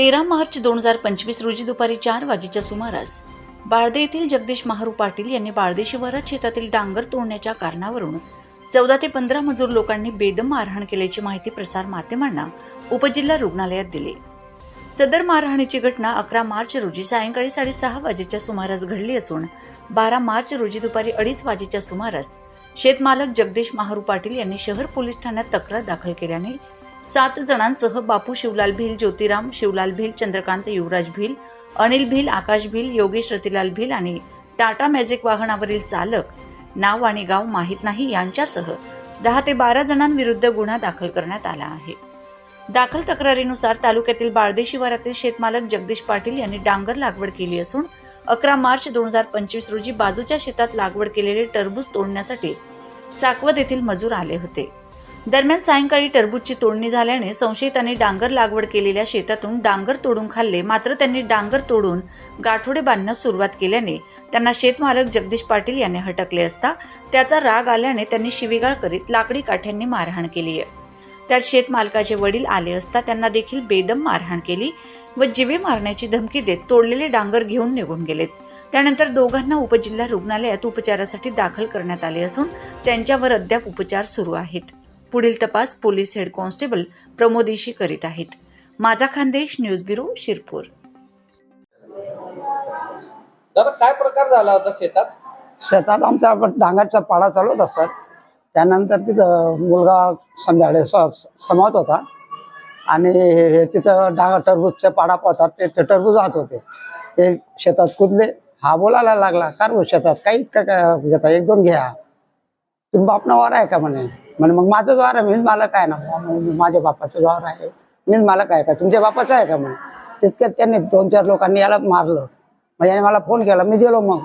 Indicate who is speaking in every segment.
Speaker 1: तेरा मार्च दोन हजार पंचवीस रोजी दुपारी चार वाजेच्या सुमारास बाळदे येथील जगदीश महारू पाटील यांनी बाळदे शिवारात शेतातील डांगर तोडण्याच्या कारणावरून चौदा ते पंधरा मजूर लोकांनी बेदम मारहाण केल्याची माहिती प्रसार माध्यमांना उपजिल्हा रुग्णालयात दिली. सदर मारहाणीची घटना अकरा मार्च रोजी सायंकाळी साडेसहा वाजेच्या सुमारास घडली असून बारा मार्च रोजी दुपारी अडीच वाजेच्या सुमारास शेतमालक जगदीश महारू पाटील यांनी शहर पोलीस ठाण्यात तक्रार दाखल केल्याने सात जणांसह बापू शिवलाल भिल ज्योतिराम शिवलाल भिल चंद्रकांत युवराज भिल अनिल भिल आकाश भिल योगेश रतिलाल भिल आणि टाटा मॅजिक वाहनावरील चालक नाव आणि गाव माहीत नाही यांच्यासह दहा ते बारा जणांविरुद्ध गुन्हा दाखल करण्यात आला आहे. दाखल तक्रारीनुसार तालुक्यातील बाळदे शिवारातील शेतमालक जगदीश पाटील यांनी डांगर लागवड केली असून अकरा मार्च दोन हजार पंचवीस रोजी बाजूच्या शेतात लागवड केलेले टरबूज तोडण्यासाठी साकवद येथील मजूर आले होते. दरम्यान सायंकाळी टरबूजची तोडणी झाल्याने संशयितांनी डांगर लागवड केलेल्या शेतातून डांगर तोडून खाल्ले. मात्र त्यांनी डांगर तोडून गाठोडे बांधण्यास सुरुवात केल्याने त्यांना शेतमालक जगदीश पाटील यांनी हटकले असता त्याचा राग आल्याने त्यांनी शिवीगाळ करीत लाकडी काठ्यांनी मारहाण केली आहे. त्यात शेतमालकाचे वडील आले असता त्यांना देखील बेदम मारहाण केली व जिवे मारण्याची धमकी देत तोडलेले डांगर घेऊन निघून गेलेत. त्यानंतर दोघांना उपजिल्हा रुग्णालयात उपचारासाठी दाखल करण्यात आले असून त्यांच्यावर अद्याप उपचार सुरू आहेत. पुढील तपास police head constable Pramod Ishi करीत आहेत. माझा खानदेश न्यूज ब्युरो शिरपूर.
Speaker 2: दादा काय प्रकार झाला होता शेतात?
Speaker 3: शेतात आमचा डांगरचा पाडा चालू होता सर. त्यानंतर तिथं मुलगा संध्याकाळी स- समावत होता. आणि हे- तिथं डांगर टरबूजचा पाडा पाहतात ते ते टरबूज राहत होते. ते शेतात कुदले. हा बोलायला लागला कार भाऊ शेतात काही इतकं काय घेता? एक दोन घ्या. तुम्ही बापना वार आहे का? म्हणे. म्हणे मग माझं वार आहे मीच मालक आहे ना. माझ्या बापाचं वार आहे. मीच मालक आहे का? तुमच्या बापाचं आहे का म्हणे तितक्यात त्यांनी दोन चार लोकांनी याला मारलं. मग याने मला फोन केला मी गेलो मग.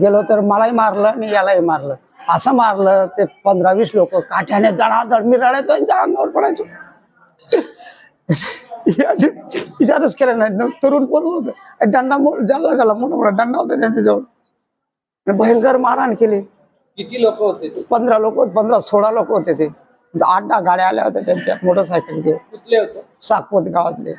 Speaker 3: गेलो तर मलाही मारलं आणि यालाही मारलं. असं मारलं ते पंधरा वीस लोक काठ्याने दडादड मी रडायचो यांच्या अंगावर पडायचो. विचारच केला नाही. तरुण पोरं होतं. दंडा मो- झाला मोठा मोठा दंडा होता त्यांच्याजवळ. भयंकर मारहाण केली.
Speaker 2: किती लोक होते ते?
Speaker 3: पंधरा लोक पंधरा सोळा लोक होते ते. आठ दहा गाड्या आल्या होत्या त्यांच्या मोटरसायकल घेऊन
Speaker 2: कुठले होते?
Speaker 3: साकवत गावातले.